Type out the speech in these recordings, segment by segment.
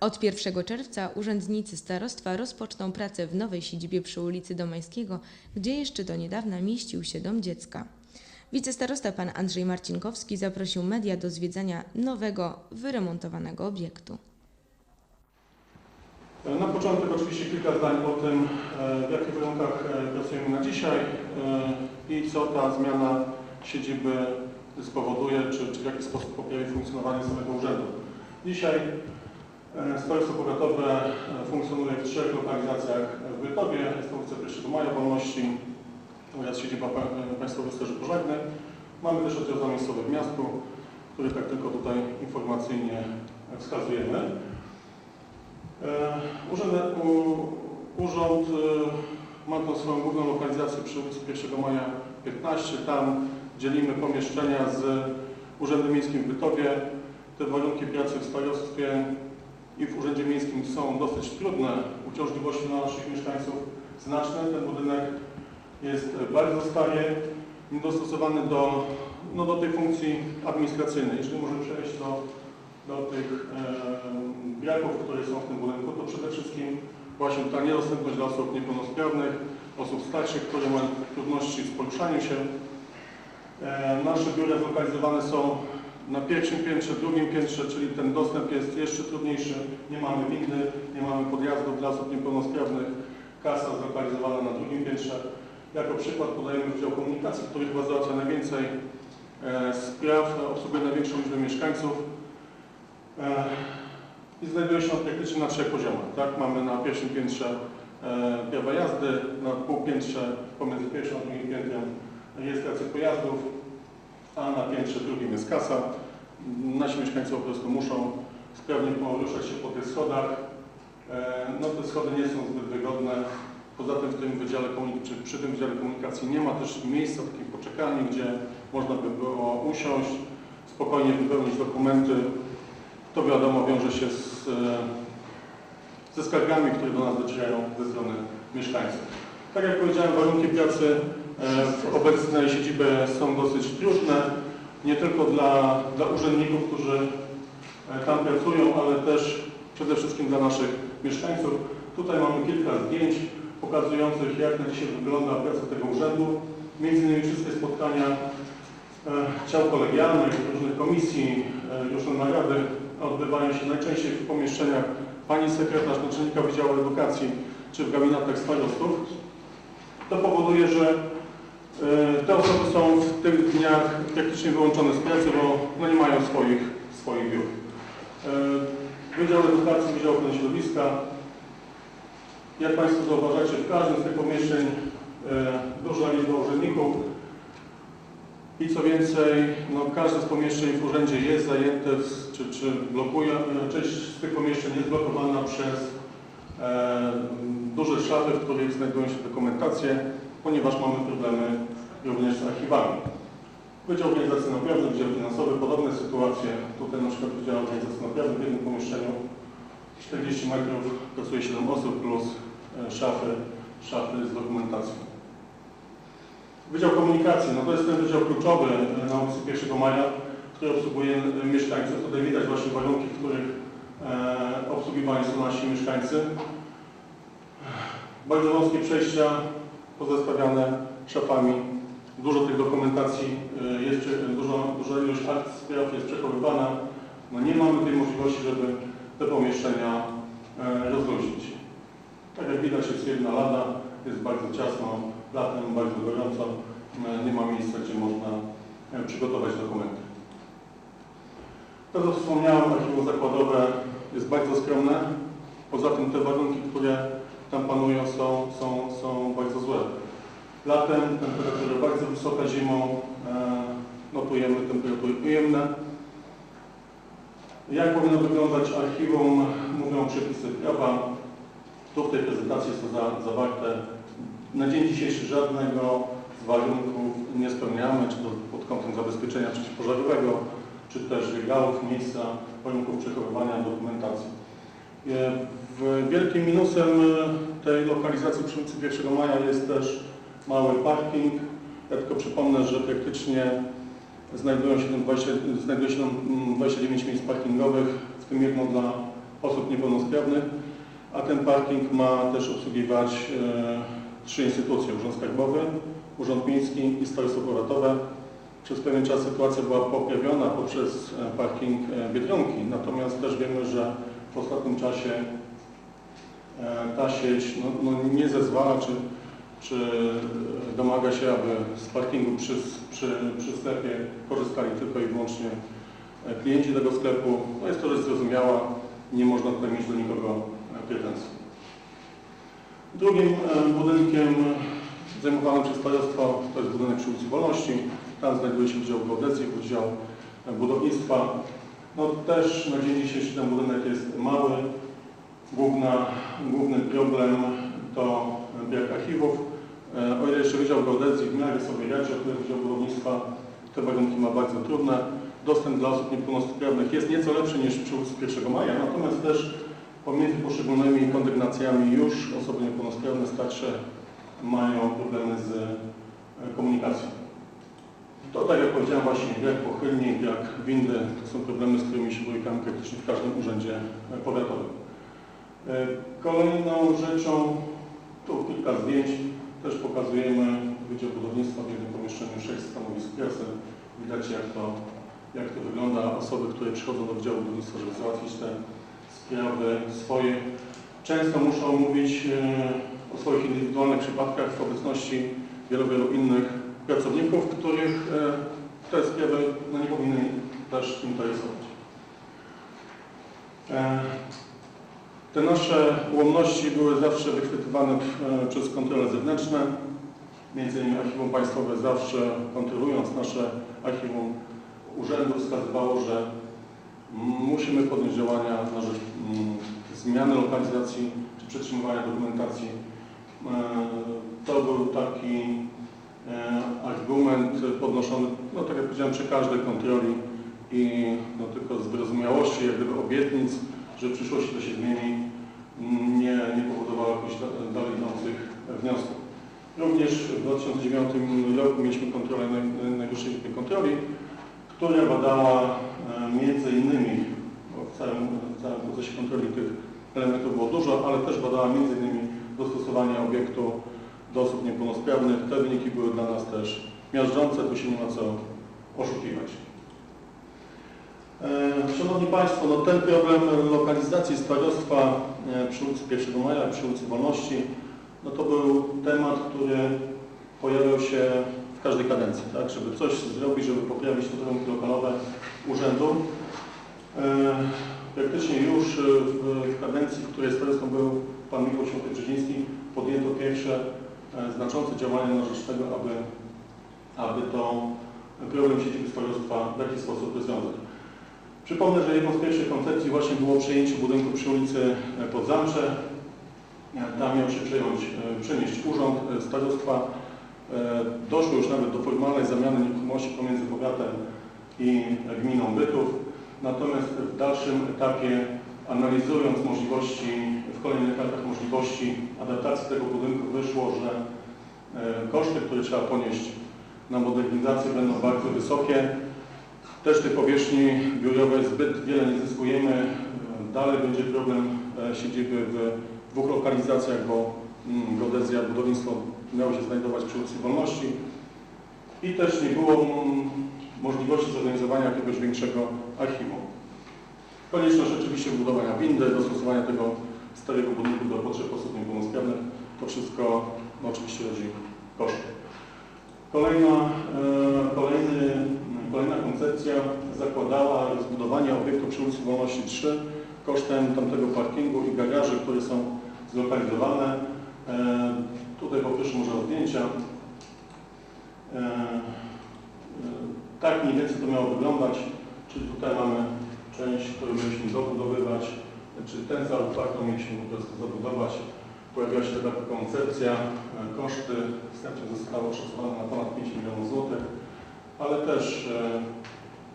Od 1 czerwca urzędnicy starostwa rozpoczną pracę w nowej siedzibie przy ulicy Domańskiego, gdzie jeszcze do niedawna mieścił się dom dziecka. Wicestarosta pan Andrzej Marcinkowski zaprosił media do zwiedzania nowego, wyremontowanego obiektu. Na początek oczywiście kilka zdań o tym, e, w jakich warunkach e, pracujemy na dzisiaj e, i co ta zmiana siedziby spowoduje, czy, czy w jaki sposób poprawi funkcjonowanie samego urzędu. Dzisiaj e, Starostwo Powiatowe e, funkcjonuje w trzech lokalizacjach w Bytowie, jest to ulica 1 Maja Wolności oraz siedziba pa- Państwowej Straży Pożarnej. Mamy też oddział zamiejscowy w miastku, który tak tylko tutaj informacyjnie wskazujemy. E, Urząd, urząd e, ma tą swoją główną lokalizację przy ulicy 1 Maja 15. Tam dzielimy pomieszczenia z Urzędem Miejskim w Bytowie. Te warunki pracy w starostwie i w Urzędzie Miejskim są dosyć trudne. Uciążliwości dla naszych mieszkańców znaczne. Ten budynek jest bardzo stary, niedostosowany do, no, do tej funkcji administracyjnej. Jeżeli możemy przejść do do tych e, braków, które są w tym budynku, to przede wszystkim właśnie ta niedostępność dla osób niepełnosprawnych, osób starszych, które mają trudności z poruszaniem się. E, nasze biura zlokalizowane są na pierwszym piętrze, drugim piętrze, czyli ten dostęp jest jeszcze trudniejszy. Nie mamy windy, nie mamy podjazdów dla osób niepełnosprawnych. Kasa zlokalizowana na drugim piętrze. Jako przykład podajemy Wydział Komunikacji, który chyba załatwia najwięcej e, spraw, obsługuje największą liczbę mieszkańców. E, I znajduje się on praktycznie na trzech poziomach. Tak? Mamy na pierwszym piętrze e, prawa jazdy, na półpiętrze pomiędzy pierwszym a drugim piętrem rejestrację pojazdów, a na piętrze drugim jest kasa. Nasi mieszkańcy po prostu muszą sprawnie poruszać się po tych schodach. E, No te schody nie są zbyt wygodne. Poza tym w tym wydziale komunik- przy, tym wydziale komunikacji nie ma też miejsca takiej poczekalni, gdzie można by było usiąść, spokojnie wypełnić dokumenty, to wiadomo wiąże się z, e, ze skargami, które do nas docierają ze strony mieszkańców. Tak jak powiedziałem, warunki pracy w obecnej siedzibie są dosyć trudne, nie tylko dla, dla urzędników, którzy e, tam pracują, ale też przede wszystkim dla naszych mieszkańców. Tutaj mamy kilka zdjęć pokazujących, jak na dzisiaj wygląda praca tego urzędu. Między innymi wszystkie spotkania e, ciał kolegialnych, różnych komisji, e, już na rady odbywają się najczęściej w pomieszczeniach pani sekretarz, naczelnika Wydziału Edukacji czy w gabinetach starostów. To powoduje, że e, te osoby są w tych dniach praktycznie wyłączone z pracy, bo no nie mają swoich, swoich biur. E, Wydział Edukacji, Wydział Ochrony Środowiska. Jak Państwo zauważacie, w każdym z tych pomieszczeń e, duża liczba urzędników, i co więcej, no, każde z pomieszczeń w urzędzie jest zajęte, czy, czy blokuje, e, część z tych pomieszczeń jest blokowana przez e, duże szafy, w których znajdują się dokumentacje, ponieważ mamy problemy również z archiwami. Wydział Organizacji Naprawy, Wydział Finansowy, podobne sytuacje. Tutaj na przykład Wydział Organizacji Naprawy w jednym pomieszczeniu 40 metrów pracuje 7 osób plus e, szafy, szafy z dokumentacją. Wydział Komunikacji, no to jest ten wydział kluczowy e, na ulicy 1 Maja, który obsługuje e, mieszkańców. Tutaj widać właśnie warunki, w których obsługiwani są nasi mieszkańcy. Bardzo wąskie przejścia pozostawiane szafami. Dużo tych dokumentacji e, jest, prze- dużo, duża ilość akt spraw jest przechowywana. No nie mamy tej możliwości, żeby te pomieszczenia e, rozluźnić. Tak jak widać jest jedna lada, jest bardzo ciasno, latem bardzo gorąco, e, nie ma miejsca, gdzie można przygotować dokumenty. To, co wspomniałem, archiwum zakładowe jest bardzo skromne. Poza tym te warunki, które tam panują są, są, są bardzo złe. Latem temperatury bardzo wysoka, zimą e, notujemy temperatury ujemne. Jak powinno wyglądać archiwum, mówią przepisy prawa. Tu w tej prezentacji to za, zawarte. Na dzień dzisiejszy żadnego z warunków nie spełniamy, czy to pod kątem zabezpieczenia przeciwpożarowego, czy też regałów, miejsca, warunków przechowywania dokumentacji. Wielkim minusem e, tej lokalizacji przy ulicy 1 Maja jest też mały parking. Ja tylko przypomnę, że praktycznie znajdują się tam 20, znajduje się tam mm, 29 miejsc parkingowych, w tym jedno dla osób niepełnosprawnych, a ten parking ma też obsługiwać e, trzy instytucje, Urząd Skarbowy, Urząd Miejski i Starostwo Powiatowe. Przez pewien czas sytuacja była poprawiona poprzez e, parking Biedronki, natomiast też wiemy, że w ostatnim czasie ta sieć no, no nie zezwala, czy, czy e, domaga się, aby z parkingu przy, przy, przy sklepie korzystali tylko i wyłącznie e, klienci tego sklepu. No jest to rzecz zrozumiała, nie można tutaj mieć do nikogo e, pretensji. Drugim e, budynkiem zajmowanym przez starostwo to jest budynek przy ulicy Wolności. Tam znajduje się Wydział Geodezji, Wydział e, Budownictwa. No też na dzień dzisiejszy ten budynek jest mały. Główna, główny problem to brak archiwów. E, O ile jeszcze Wydział Geodezji w miarę sobie radzi, o tyle Wydział Budownictwa te warunki ma bardzo trudne. Dostęp dla osób niepełnosprawnych jest nieco lepszy niż przy ulicy 1 Maja, natomiast też pomiędzy poszczególnymi kondygnacjami już osoby niepełnosprawne, starsze mają problemy z e, komunikacją. To tak jak powiedziałem właśnie, brak pochylni, brak windy, to są problemy, z którymi się borykamy praktycznie w każdym urzędzie e, powiatowym. E, Kolejną rzeczą, tu kilka zdjęć, też pokazujemy Wydział Budownictwa w jednym pomieszczeniu, sześć stanowisk prasy. Widać jak to, jak to wygląda. Osoby, które przychodzą do Wydziału Budownictwa, żeby załatwić te sprawy swoje, często muszą mówić e, o swoich indywidualnych przypadkach w obecności wielu, wielu innych pracowników, których e, te sprawy no, nie powinny też interesować. E, Te nasze ułomności były zawsze wychwytywane e, przez kontrole zewnętrzne. Między innymi Archiwum Państwowe zawsze kontrolując nasze archiwum urzędu wskazywało, że musimy podjąć działania na rzecz mm, zmiany lokalizacji czy przetrzymywania dokumentacji. E, To był taki e, argument podnoszony, no tak jak powiedziałem, przy każdej kontroli i no, tylko z wyrozumiałości, jak gdyby obietnic, że w przyszłości to się zmieni, m, nie, nie powodowało jakichś da- dalej idących wniosków. Również w 2009 roku mieliśmy kontrolę Naj- Najwyższej Izby Kontroli, która badała e, między innymi, bo w całym, w całym procesie kontroli tych elementów było dużo, ale też badała między innymi dostosowanie obiektu do osób niepełnosprawnych. Te wyniki były dla nas też miażdżące, tu się nie ma co oszukiwać. E, Szanowni Państwo, no ten problem lokalizacji starostwa e, przy ulicy 1 Maja, przy ulicy Wolności, no to był temat, który pojawiał się w każdej kadencji, tak, żeby coś zrobić, żeby poprawić te warunki lokalowe urzędu. E, Praktycznie już w, kadencji, w której starostą był Pan Michał Świętokrzyżyński, podjęto pierwsze znaczące działania na rzecz tego, aby, aby to problem siedziby starostwa w jakiś sposób rozwiązać. Przypomnę, że jedną z pierwszych koncepcji właśnie było przejęcie budynku przy ulicy Podzamcze. Tam miał się przejąć, e, przenieść urząd e, starostwa. E, Doszło już nawet do formalnej zamiany nieruchomości pomiędzy powiatem i gminą Bytów. Natomiast w dalszym etapie, analizując możliwości, w kolejnych latach możliwości adaptacji tego budynku, wyszło, że koszty, które trzeba ponieść na modernizację będą bardzo wysokie. Też tej powierzchni biurowej zbyt wiele nie zyskujemy. Dalej będzie problem e, siedziby w dwóch lokalizacjach, bo mm, geodezja, budownictwo miało się znajdować przy ulicy Wolności i też nie było mm, możliwości zorganizowania jakiegoś większego archiwum. Konieczność oczywiście budowania windy, dostosowania tego starego budynku do potrzeb osób niepełnosprawnych, to wszystko no, oczywiście rodzi koszty. Kolejna, e, kolejny, kolejna koncepcja zakładała zbudowanie obiektu przy ulicy Wolności 3 kosztem tamtego parkingu i garaży, które są zlokalizowane. E, tutaj poproszę może o zdjęcia. E, e, tak mniej więcej to miało wyglądać, czyli tutaj mamy część, którą mieliśmy dobudowywać, czyli ten cały parking mieliśmy po prostu zabudować. Pojawiła się taka koncepcja, e, koszty wstępnie zostały oszacowane na ponad 5 milionów złotych, ale też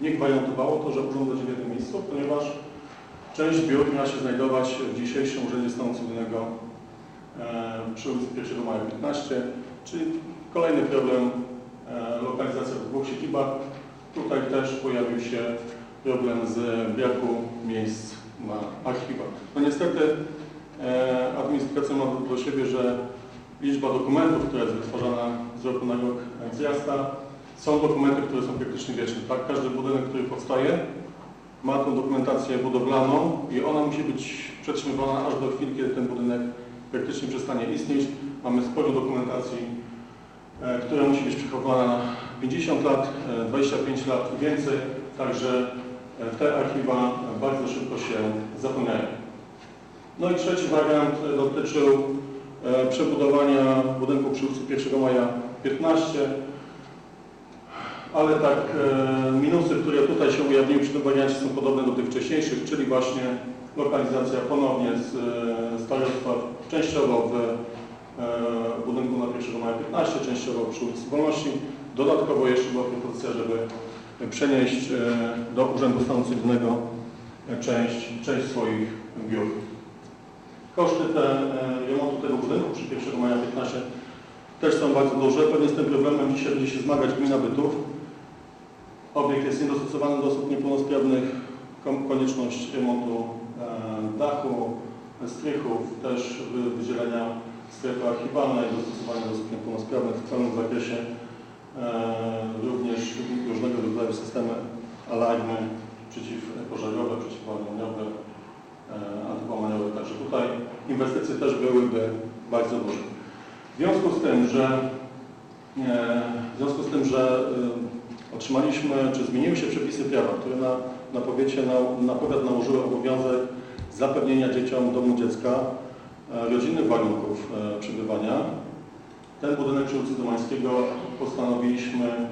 e, nie gwarantowało to, że urząd będzie w jednym miejscu, ponieważ część biur miała się znajdować w dzisiejszym Urzędzie Stanu Cywilnego e, przy ulicy 1 Maja 15, czyli kolejny problem e, lokalizacja w dwóch siedzibach. Tutaj też pojawił się problem z braku miejsc na archiwa. No niestety administracja ma do siebie, że liczba dokumentów, która jest wytwarzana z roku na rok wzrasta. Są dokumenty, które są praktycznie wieczne. Tak? Każdy budynek, który powstaje, ma tą dokumentację budowlaną i ona musi być przetrzymywana aż do chwili, kiedy ten budynek praktycznie przestanie istnieć. Mamy sporo dokumentacji, e, która musi być przechowywana na 50 lat, e, 25 lat i więcej, także e, te archiwa bardzo szybko się zapełniają. No i trzeci wariant e, dotyczył e, przebudowania budynku przy ulicy 1 Maja 15, ale tak e, minusy, które tutaj się ujawniły przy tym są podobne do tych wcześniejszych, czyli właśnie lokalizacja ponownie z e, starostwa częściowo w e, budynku na 1 Maja 15, częściowo przy ulicy Wolności. Dodatkowo jeszcze była propozycja, żeby przenieść do Urzędu Stanu Cywilnego część, część swoich biur. Koszty te, remontu tego budynku przy 1 maja 15 też są bardzo duże. Pewnie z tym problemem dzisiaj będzie się zmagać gmina Bytów. Obiekt jest niedostosowany do osób niepełnosprawnych. Konieczność remontu e, dachu, strychów, też wy- wydzielenia strefy archiwalnej, dostosowania do osób niepełnosprawnych w całym zakresie. E, również różnego rodzaju systemy alarmy przeciwpożarowe, przeciwładowaniowe, e, antypomaniowe. Także tutaj inwestycje też byłyby bardzo duże. W związku z tym, że w związku z tym, że otrzymaliśmy, czy zmieniły się przepisy prawa, które na, na, powiecie, na, na powiat nałożyły obowiązek zapewnienia dzieciom domu dziecka e, rodzinnych warunków e, przebywania. Ten budynek przy ulicy Domańskiego postanowiliśmy e,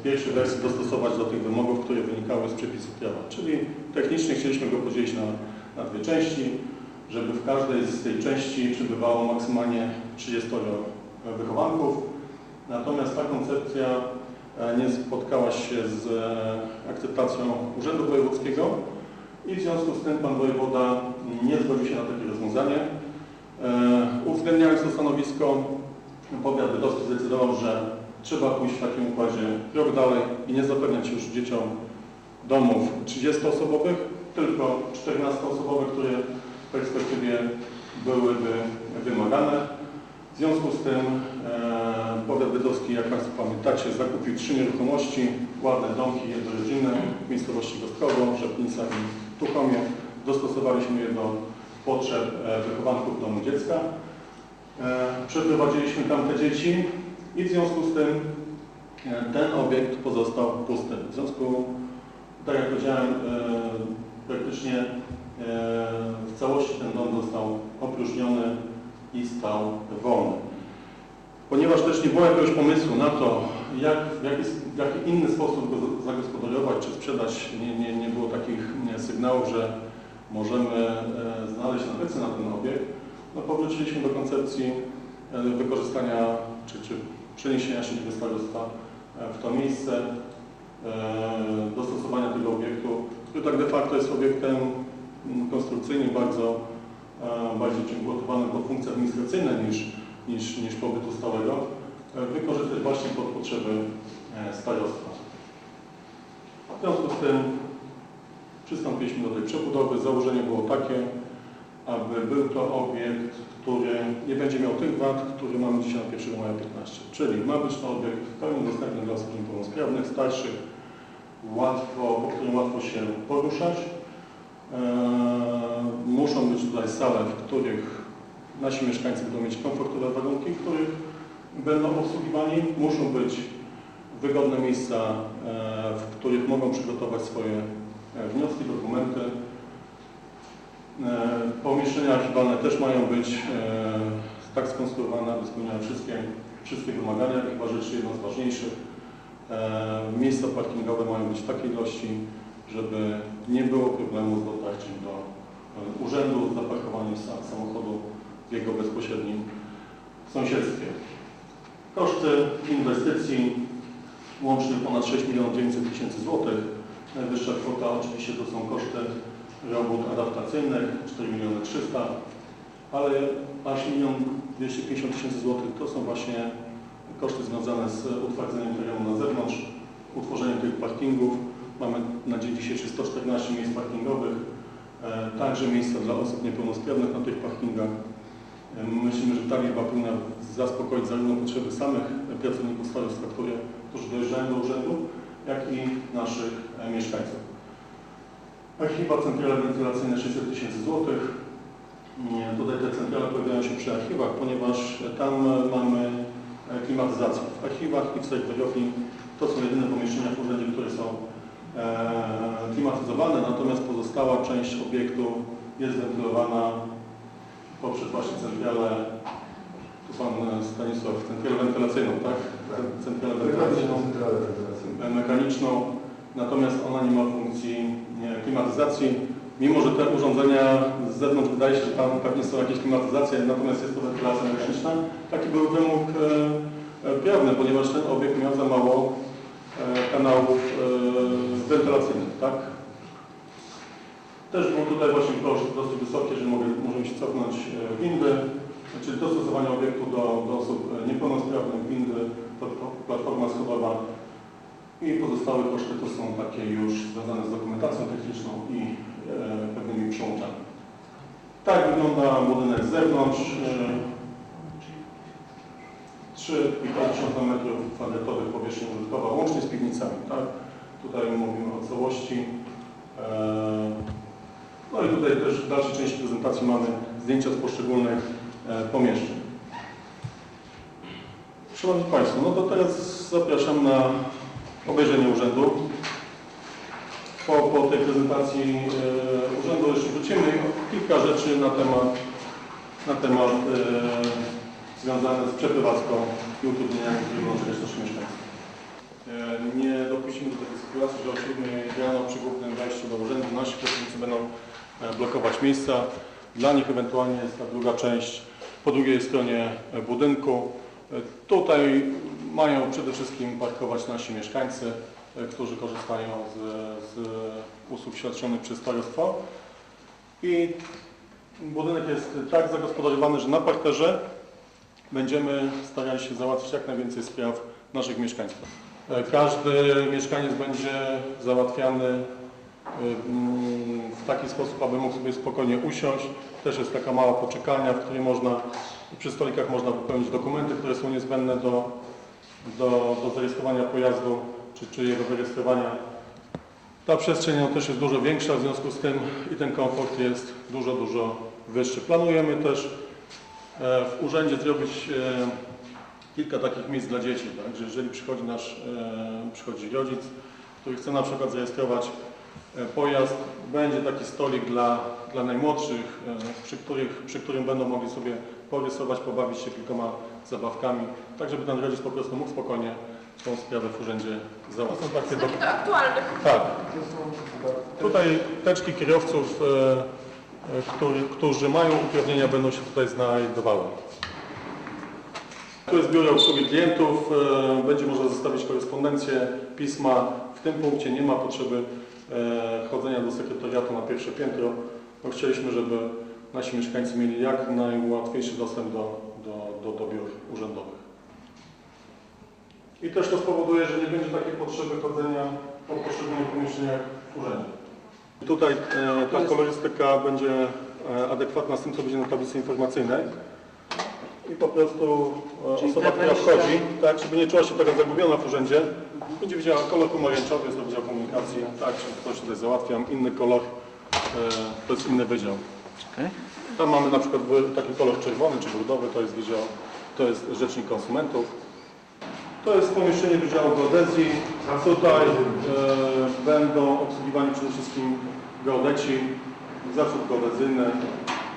w pierwszej wersji dostosować do tych wymogów, które wynikały z przepisów prawa. Czyli technicznie chcieliśmy go podzielić na, na dwie części, żeby w każdej z tej części przebywało maksymalnie 30 wychowanków. Natomiast ta koncepcja nie spotkała się z e, akceptacją Urzędu Wojewódzkiego i w związku z tym Pan Wojewoda nie zgodził się na takie rozwiązanie. E, Uwzględniając to stanowisko, powiat bydgoski zdecydował, że trzeba pójść w takim układzie krok dalej i nie zapewniać już dzieciom domów 30-osobowych, tylko 14-osobowych, które w perspektywie byłyby wymagane. W związku z tym e, powiat bydgoski, jak Państwo pamiętacie, zakupił trzy nieruchomości, ładne domki jednorodzinne w miejscowości Gostrowo, Rzepnica i Tuchomie. Dostosowaliśmy je do potrzeb e, wychowanków domu dziecka. E, Przeprowadziliśmy tam te dzieci i w związku z tym e, ten obiekt pozostał pusty. W związku, tak jak powiedziałem, e, praktycznie e, w całości ten dom został opróżniony i stał wolny. Ponieważ też nie było jakiegoś pomysłu na to, jak, w jaki, w jaki inny sposób go zagospodarować czy sprzedać, nie, nie, nie było takich sygnałów, że możemy e, znaleźć nabywcę na ten obiekt, no powróciliśmy do koncepcji e, wykorzystania czy, czy przeniesienia siedziby starostwa e, w to miejsce, dostosowania tego obiektu, który tak de facto jest obiektem mm, konstrukcyjnie bardzo, bardziej przygotowanym pod funkcje administracyjne niż, niż, niż pobytu stałego, e, wykorzystać właśnie pod potrzeby e, starostwa. W związku z tym przystąpiliśmy do tej przebudowy. Założenie było takie, aby był to obiekt, który nie będzie miał tych wad, które mamy dzisiaj na 1 maja 15. Czyli ma być to obiekt w pełni dostępny dla osób niepełnosprawnych, starszych, łatwo, po którym łatwo się poruszać. Eee, muszą być tutaj sale, w których nasi mieszkańcy będą mieć komfortowe warunki, w których będą obsługiwani. Muszą być wygodne miejsca, e, w których mogą przygotować swoje e, wnioski, dokumenty. E, Pomieszczenia archiwalne też mają być e, tak skonstruowane, aby spełniały wszystkie, wszystkie wymagania, chyba że jeszcze jedno z ważniejszych. E, Miejsca parkingowe mają być w takiej ilości, żeby nie było problemu z dotarciem do e, urzędu, z zaparkowaniem sa- samochodu w jego bezpośrednim sąsiedztwie. Koszty inwestycji łącznie ponad 6 milionów 900 tysięcy złotych. Najwyższa kwota oczywiście to są koszty robót adaptacyjnych 4 miliony 300, ale aż 1 250 tysięcy złotych to są właśnie koszty związane z utwardzeniem terenu na zewnątrz, utworzeniem tych parkingów. Mamy na dzień dzisiejszy 114 miejsc parkingowych, E, Także miejsca dla osób niepełnosprawnych na tych parkingach. E, Myślimy, że ta liczba powinna zaspokoić zarówno potrzeby samych pracowników starostwa, które, którzy dojeżdżają do urzędu, jak i naszych e, mieszkańców. Archiwa centrale wentylacyjne 600 tysięcy złotych. Tutaj te centrale pojawiają się przy archiwach, ponieważ tam mamy klimatyzację. W archiwach i w serwerowni to są jedyne pomieszczenia w urzędzie, które są klimatyzowane, natomiast pozostała część obiektu jest wentylowana poprzez właśnie centralę, tu Pan e, Stanisław, centralę wentylacyjną, tak? Centralę wentylacyjną e, mechaniczną, natomiast ona nie ma funkcji klimatyzacji. Mimo, że te urządzenia z zewnątrz wydaje się, że tam pewnie są jakieś klimatyzacje, natomiast jest to wentylacja mechaniczna. Taki był wymóg e, e, prawny, ponieważ ten obiekt miał za mało e, kanałów e, wentylacyjnych, tak? Też było tutaj właśnie koszty dosyć wysokie, że mogę, możemy się cofnąć e, windy, czyli dostosowanie obiektu do, do osób e, niepełnosprawnych, windy, plat- platforma schodowa i pozostałe koszty to są takie już związane z dokumentacją techniczną i e, pewnymi przyłączami. Tak wygląda budynek z zewnątrz. E, 3,5 m2 powierzchni użytkowa, łącznie z piwnicami. Tak? Tutaj mówimy o całości. E, No i tutaj też w dalszej części prezentacji mamy zdjęcia z poszczególnych e, pomieszczeń. Szanowni Państwo, no to teraz zapraszam na obejrzenie urzędu. Po, po tej prezentacji e, urzędu jeszcze wrócimy. Kilka rzeczy na temat, na temat związane z przeprowadzką i utrudnieniami, które mogą czekać naszych mieszkańców. E, Nie dopuścimy do takiej sytuacji, że o 7 rano przy głównym wejściu do urzędu nasi pracownicy będą e, blokować miejsca. Dla nich ewentualnie jest ta druga część po drugiej stronie e, budynku. Tutaj mają przede wszystkim parkować nasi mieszkańcy, którzy korzystają z, z usług świadczonych przez starostwo. I budynek jest tak zagospodarowany, że na parterze będziemy starali się załatwić jak najwięcej spraw naszych mieszkańców. E, Każdy mieszkaniec będzie załatwiany e, w taki sposób, aby mógł sobie spokojnie usiąść. Też jest taka mała poczekalnia, w której można, przy stolikach można wypełnić dokumenty, które są niezbędne do, do, do zarejestrowania pojazdu czy, czy jego wyrejestrowania. Ta przestrzeń no, też jest dużo większa, w związku z tym i ten komfort jest dużo, dużo wyższy. Planujemy też e, w urzędzie zrobić kilka takich miejsc dla dzieci, tak? że jeżeli przychodzi nasz e, przychodzi rodzic, który chce na przykład zarejestrować e, pojazd, będzie taki stolik dla, dla najmłodszych, e, przy, których, przy którym będą mogli sobie porysować, pobawić się kilkoma zabawkami, tak żeby ten rodzic po prostu mógł spokojnie tą sprawę w urzędzie załatwić. To są takie Takich aktualnych. tak. Tutaj teczki kierowców, e, e, który, którzy mają uprawnienia, będą się tutaj znajdowały. Tu jest biuro obsługi klientów. e, Będzie można zostawić korespondencję, pisma. W tym punkcie nie ma potrzeby e, chodzenia do sekretariatu na pierwsze piętro. Bo chcieliśmy, żeby nasi mieszkańcy mieli jak najłatwiejszy dostęp do, do, do, do biur urzędowych. I też to spowoduje, że nie będzie takiej potrzeby chodzenia po poszczególnych pomieszczeniach w urzędzie. Tutaj e, ta kolorystyka będzie adekwatna z tym, co będzie na tablicy informacyjnej. I po prostu e, Czyli osoba, która wchodzi, tak, żeby nie czuła się taka zagubiona w urzędzie, będzie widziała kolor pomarańczowy, jest to wydział komunikacji, tak, czyli ktoś tutaj załatwiam, inny kolor, e, to jest inny wydział. Okej. Tam mamy na przykład taki kolor czerwony czy brudowy, to jest wydział, to jest rzecznik konsumentów. To jest pomieszczenie Wydziału Geodezji. Tutaj e, będą obsługiwani przede wszystkim geodeci, zasób geodezyjny.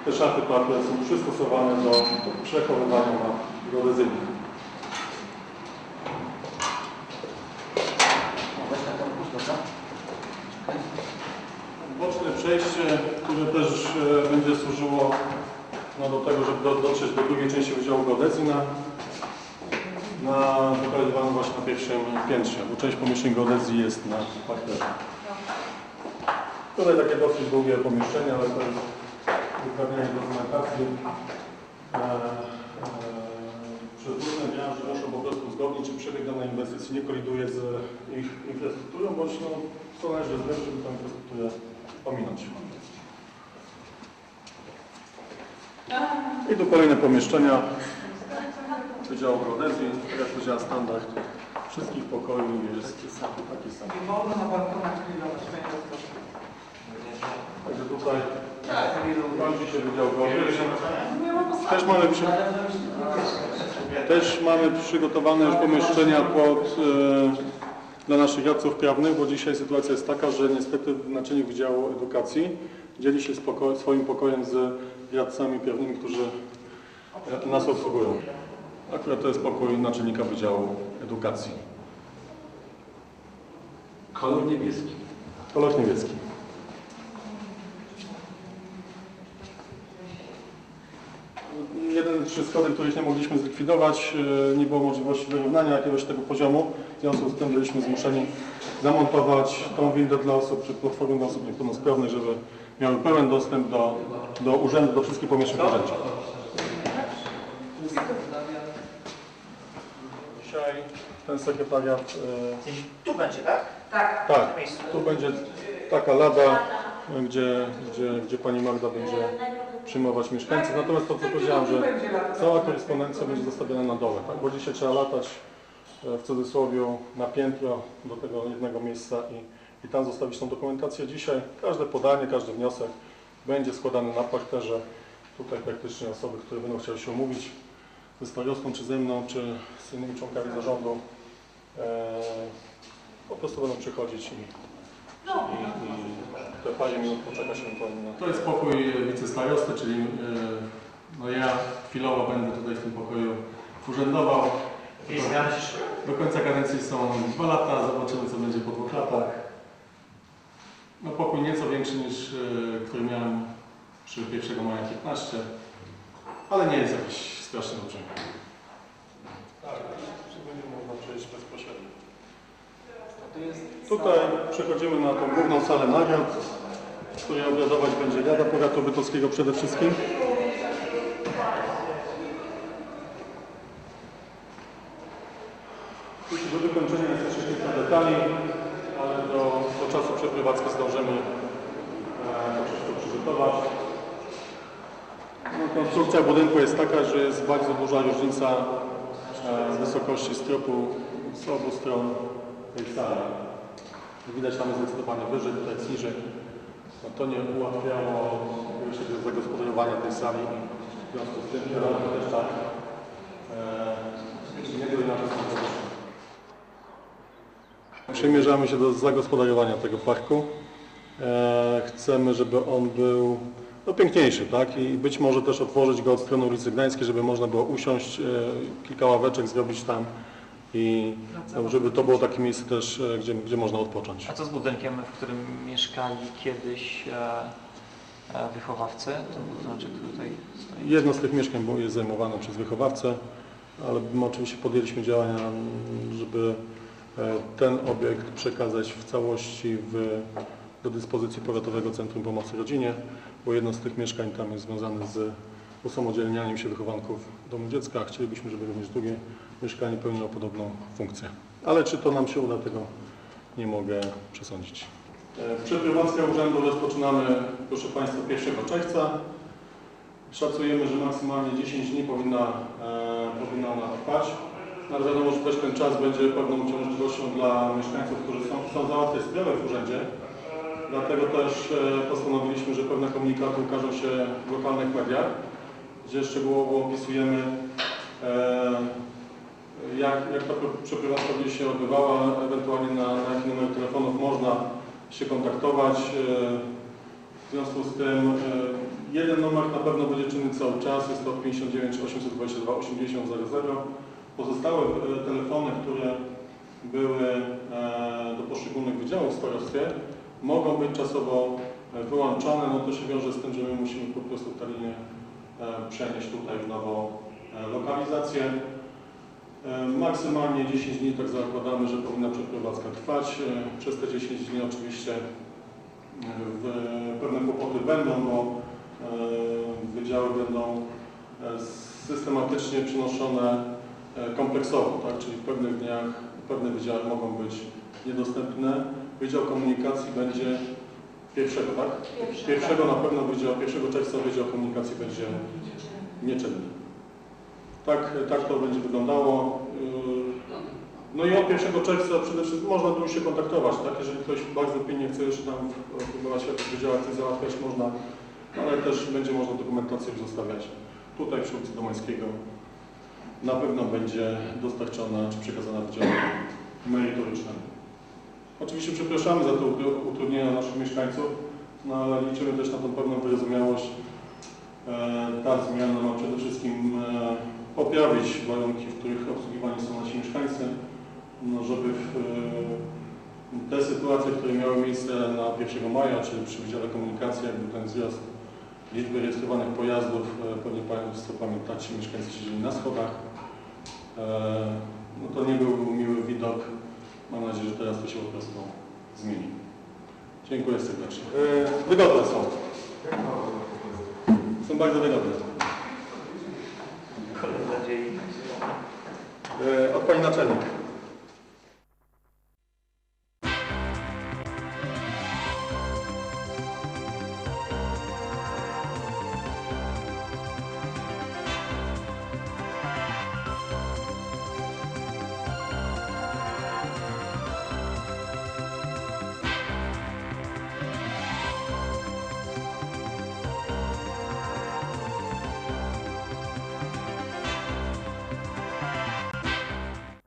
Te szafy to akurat są przystosowane do przechowywania na? Czekaj. Boczne przejście, które też e, będzie służyło no, do tego, żeby do, dotrzeć do drugiej części Wydziału Geodezji na, na właśnie na pierwszym piętrze, bo część pomieszczeń geodezji jest na parterze. Tutaj takie dosyć długie pomieszczenia, ale to jest uprawniania dokumentacji e, e, przez różne działania, że muszą po prostu zgodnić czy przebieg danej inwestycji nie koliduje z ich infrastrukturą, bądź no, co należy zrobić, żeby tę infrastrukturę ominąć. I tu kolejne pomieszczenia Wydziału Geodezji, jak powiedziała standard wszystkich pokoi jest taki sam. Można na balkonach grillować, Także tutaj kończy się Wydział. Też mamy, przy, też mamy przygotowane już pomieszczenia pod, e, dla naszych radców prawnych, bo dzisiaj sytuacja jest taka, że niestety naczelnik Wydziału Edukacji dzieli się spoko swoim pokojem z radcami prawnymi, którzy nas obsługują. Akurat to jest pokój naczelnika Wydziału Edukacji. Kolor niebieski. Kolor niebieski. Jeden z schodek, których nie mogliśmy zlikwidować, e, nie było możliwości wyrównania jakiegoś tego poziomu. W związku z tym byliśmy zmuszeni zamontować tą windę dla osób, czy platformę dla osób niepełnosprawnych, żeby miały pełen dostęp do, do urzędu, do wszystkich pomieszczeń urzędów. Dzisiaj ten sekretariat e, Tu będzie, tak? Tak. Tak, tu będzie taka lada, gdzie, gdzie, gdzie pani Magda będzie przyjmować mieszkańców. Natomiast to, co powiedziałam, że cała korespondencja będzie zostawiona na dole, tak? bo dzisiaj trzeba latać e, w cudzysłowie na piętro do tego jednego miejsca i, i tam zostawić tą dokumentację. Dzisiaj każde podanie, każdy wniosek będzie składany na parterze. Tutaj praktycznie osoby, które będą chciały się umówić ze starostą, czy ze mną, czy z innymi członkami zarządu, e, po prostu będą przychodzić i, i, i te parę minut poczeka się na... To jest pokój wicestarosty, czyli e, no ja chwilowo będę tutaj w tym pokoju urzędował. Do końca kadencji są dwa lata, zobaczymy co będzie po dwóch latach. No pokój nieco większy niż e, który miałem przy 1 maja 15, ale nie jest jakiś strasznie olbrzymi. Tak, będzie można przejść bezpośrednio. Tutaj przechodzimy na tą główną salę nagród, której obradować będzie Rada Powiatu Bytowskiego przede wszystkim. Do wykończenia jest jeszcze kilka detali, ale do, do czasu przeprowadzki zdążymy e, to wszystko przygotować. No, konstrukcja budynku jest taka, że jest bardzo duża różnica e, wysokości stropu z obu stron tej sali. Widać tam jest zdecydowanie wyżej, tutaj jest niżej. No, to nie ułatwiało jeszcze zagospodarowania tej sali. W związku z tym kierowcy też tak e, nie były na. Przymierzamy się do zagospodarowania tego parku. E, chcemy, żeby on był no, piękniejszy, tak? I być może też otworzyć go od strony ulicy Gdańskiej, żeby można było usiąść, e, kilka ławeczek zrobić tam i no, żeby to było takie miejsce też, e, gdzie, gdzie można odpocząć. A co z budynkiem, w którym mieszkali kiedyś e, e, wychowawcy? To znaczy tutaj stoi. Jedno z tych mieszkań było- jest zajmowane przez wychowawcę, ale my oczywiście podjęliśmy działania, żeby e, ten obiekt przekazać w całości w, do dyspozycji Powiatowego Centrum Pomocy Rodzinie, bo jedno z tych mieszkań tam jest związane z usamodzielnianiem się wychowanków domu dziecka. Chcielibyśmy, żeby również drugie mieszkanie pełniło podobną funkcję. Ale czy to nam się uda, tego nie mogę przesądzić. E, Przeprowadzkę urzędu rozpoczynamy, proszę Państwa, 1 czerwca. Szacujemy, że maksymalnie 10 dni powinna, e, powinna ona trwać. No, Ale wiadomo, że też ten czas będzie pewną uciążliwością dla mieszkańców, którzy chcą, chcą załatwiać sprawę w urzędzie. Dlatego też e, postanowiliśmy, że pewne komunikaty ukażą się w lokalnych mediach, gdzie szczegółowo opisujemy, e, jak, jak ta przeprowadzka będzie się odbywała, ewentualnie na, na jaki numer telefonów można się kontaktować. E, w związku z tym e, jeden numer na pewno będzie czynny cały czas, jest to 59 822 80 00. Pozostałe e, telefony, które były do poszczególnych wydziałów w starostwie, mogą być czasowo wyłączone. No to się wiąże z tym, że my musimy po prostu tę linię e, przenieść tutaj w nową lokalizację. E, Maksymalnie 10 dni, tak zakładamy, że powinna przeprowadzka trwać. E, Przez te 10 dni oczywiście w- pewne kłopoty będą, bo e, wydziały będą e, systematycznie przynoszone e, kompleksowo, tak? czyli w pewnych dniach pewne wydziały mogą być niedostępne. Wydział Komunikacji będzie pierwszego, tak? Pierwszego na pewno wydział, 1 czerwca Wydział Komunikacji będzie nieczynny. Tak, tak to będzie wyglądało. Yy, No i od 1 czerwca przede wszystkim można tu się kontaktować, tak? Jeżeli ktoś bardzo pilnie chce jeszcze tam próbować w jakichś wydziałach coś załatwiać, można, ale też będzie można dokumentację zostawiać tutaj przy ulicy Domańskiego. Na pewno będzie dostarczona czy przekazana wydziału merytorycznemu. Oczywiście przepraszamy za te utru- utrudnienia naszych mieszkańców, no ale liczymy też na tą pewną wyrozumiałość. E, Ta zmiana ma przede wszystkim e, poprawić warunki, w których obsługiwani są nasi mieszkańcy, no żeby w, e, te sytuacje, które miały miejsce na 1 maja, czyli przy Wydziale Komunikacji, jakby ten wzrost liczby rejestrowanych pojazdów, e, pewnie Państwo pamiętacie, mieszkańcy siedzieli na schodach. E, No to nie był miły widok. Mam nadzieję, że teraz to się po prostu zmieni. Dziękuję serdecznie. Wygodne są. Są bardzo wygodne. E, Od Pani Naczelnik.